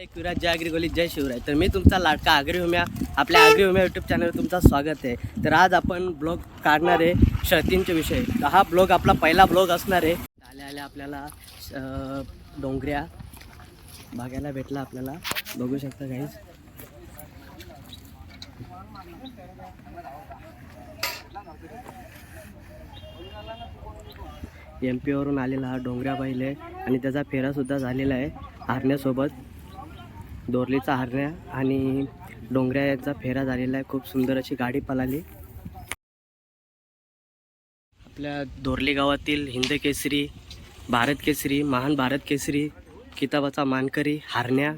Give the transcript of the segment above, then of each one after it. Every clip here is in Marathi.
जय कुराज जय अग्रिगोली जय शिवराय. तर मी तुमचा लाडका आगरी होम्या. आपल्या आगरी होम्या यूट्यूब चॅनलवर तुमचं स्वागत आहे. तर आज आपण ब्लॉग काढणार आहे शर्तींच्या विषय. तर हा ब्लॉग आपला पहिला ब्लॉग असणार आहे. आल्या आल्या आपल्याला डोंगऱ्या बघायला भेटला आपल्याला. बघू शकता काहीच एम पीवरून आलेला हा डोंगऱ्या पाहिले आणि त्याचा फेरासुद्धा झालेला आहे. हारण्यासोबत. दोरलीचा हरण्या आणि डोंगऱ्याचा फेरा झालेला आहे. खूप सुंदर अशी गाडी पलाली आपल्या दोरली गावातील हिंद केसरी भारत केसरी महान भारत केसरी किताबाचा मानकरी हारण्या.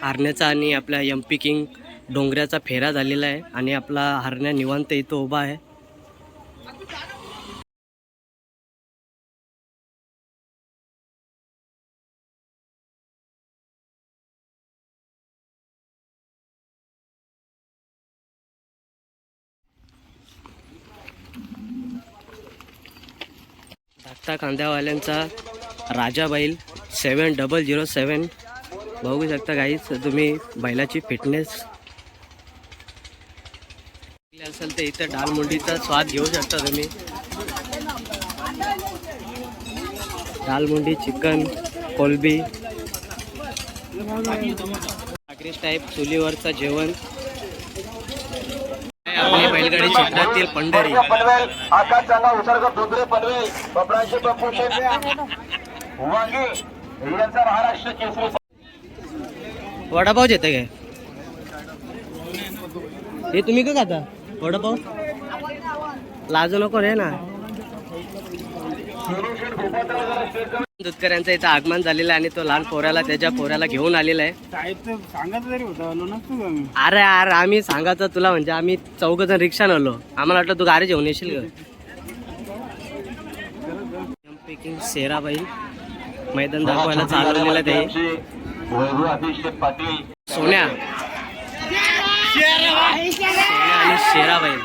हारण्याचा आणि आपल्या एम पी किंग डोंगऱ्याचा फेरा झालेला आहे आणि आपला हरण्या निवांत इथं उभा आहे. आत्ता कांद्यावाल्यांचा राजा बैल सेवन डबल झिरो सेवन बघू शकता काहीच तुम्ही बैलाची फिटनेस असेल तर इथं डालमुंडीचा स्वाद घेऊ शकता तुम्ही. डालमुंडी चिकन कोलबी. टाईप चुलीवरचं जेवण. आपली बैलगाडी क्षेत्रातील पंढरी. पनवेल आकाश चांगा उसर्ग दुधरे पनवेल बबराशे बापू शेटे वांगे यांचा महाराष्ट्र केसरी वडापाव येते काय? हे तुम्ही का खाता? वडापाव? लाजू नको रे ना. दुधकऱ्यांचं इथं आगमन झालेलं आहे आणि तो लहान पोऱ्याला त्याच्या पोऱ्याला घेऊन आलेला आहे. साहेब सांगत तरी होतं आलो नसतो का मी? अरे अरे आम्ही सांगायचं तुला म्हणजे आम्ही चौघ जण रिक्षानं आलो आम्हाला वाटलं तू गाडी घेऊन येशील सेरा बैल मैदान दाखवायला चालवलेलं ते. वैभव अभिषेक पाटील सोन्या सोन्या आणि शेरा बैल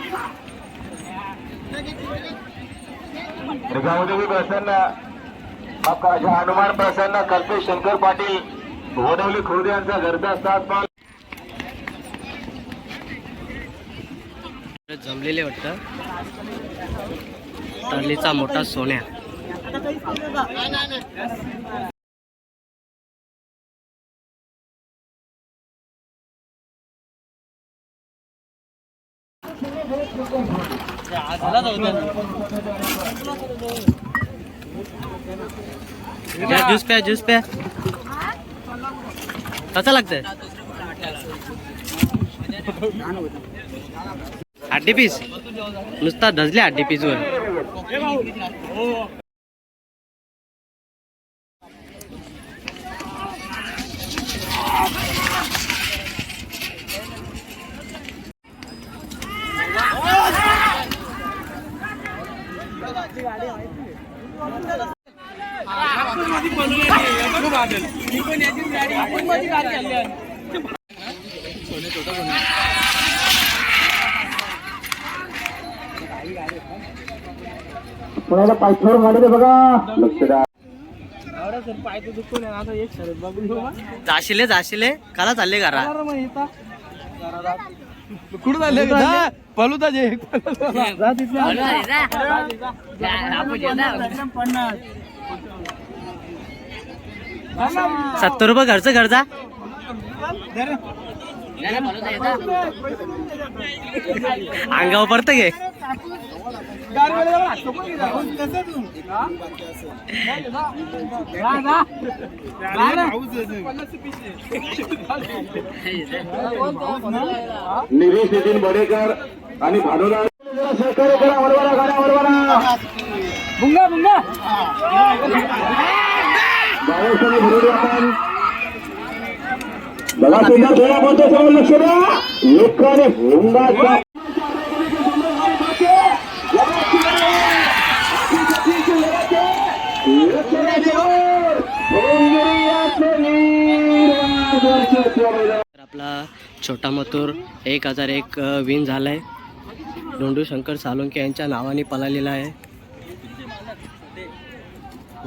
गावदेवी प्रसन्न माफ करा जे हनुमान प्रसन्न कल्पेश शंकर पाटील वडवली खुर्द यांचा घरचा सात माल जमलेले वाटतं. टर्लीचा मोठा सोन्या. घ्या, ज्यूस प्या ज्यूस प्या कसं लागतंय हड्डी पीस? नुसता धजले हड्डी पीस वर। कोणाला पायथ्यावर मांडते बघा. लक्ष द्या. जाशिले जाशिले काला चालले घरा कुठं झाले पलू जे सत्तर रुपये खर्च खर्चा अंगावर पडतं गे निलेश नितीन बडेकर आणि भानुदार सहकार्य करा वरवरा करा वरवरा बुंगा बुंगा गावासाठी भरवली आपण. बघा सुंदर खेळा बोलतो सर्व लक्ष द्या. लोकांनी हुंगाचा छोटा मथुर एक हजार एक विन झालाय. डोंडू शंकर सालुंके यांच्या नावाने पळालेला आहे.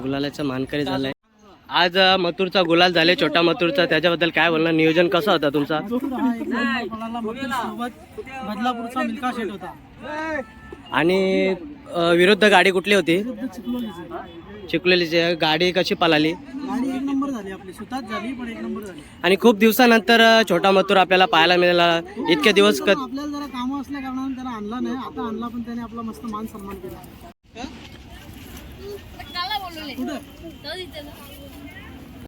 गुलालाचा मानकरी झालाय. आज अ, मथुरचा गुलाल झाले छोटा मथुरचा. त्याच्याबद्दल काय बोलणार? नियोजन कसं होता तुमचा? बदलापूरचा मिल्का शेट होता आणि विरुद्ध गाडी कुठली होती? चिखलेलीची. गाडी कशी पळाली? झाली पण एक नंबर झाली. आणि खूप दिवसानंतर छोटा मथुर आपल्याला पाहायला मिळाला. इतके दिवस क आपल्याला जरा कामं असल्या कारणाने त्याला आणला नाही. आता आणला पण त्याने आपला मस्त मान सन्मान केला. कुठे?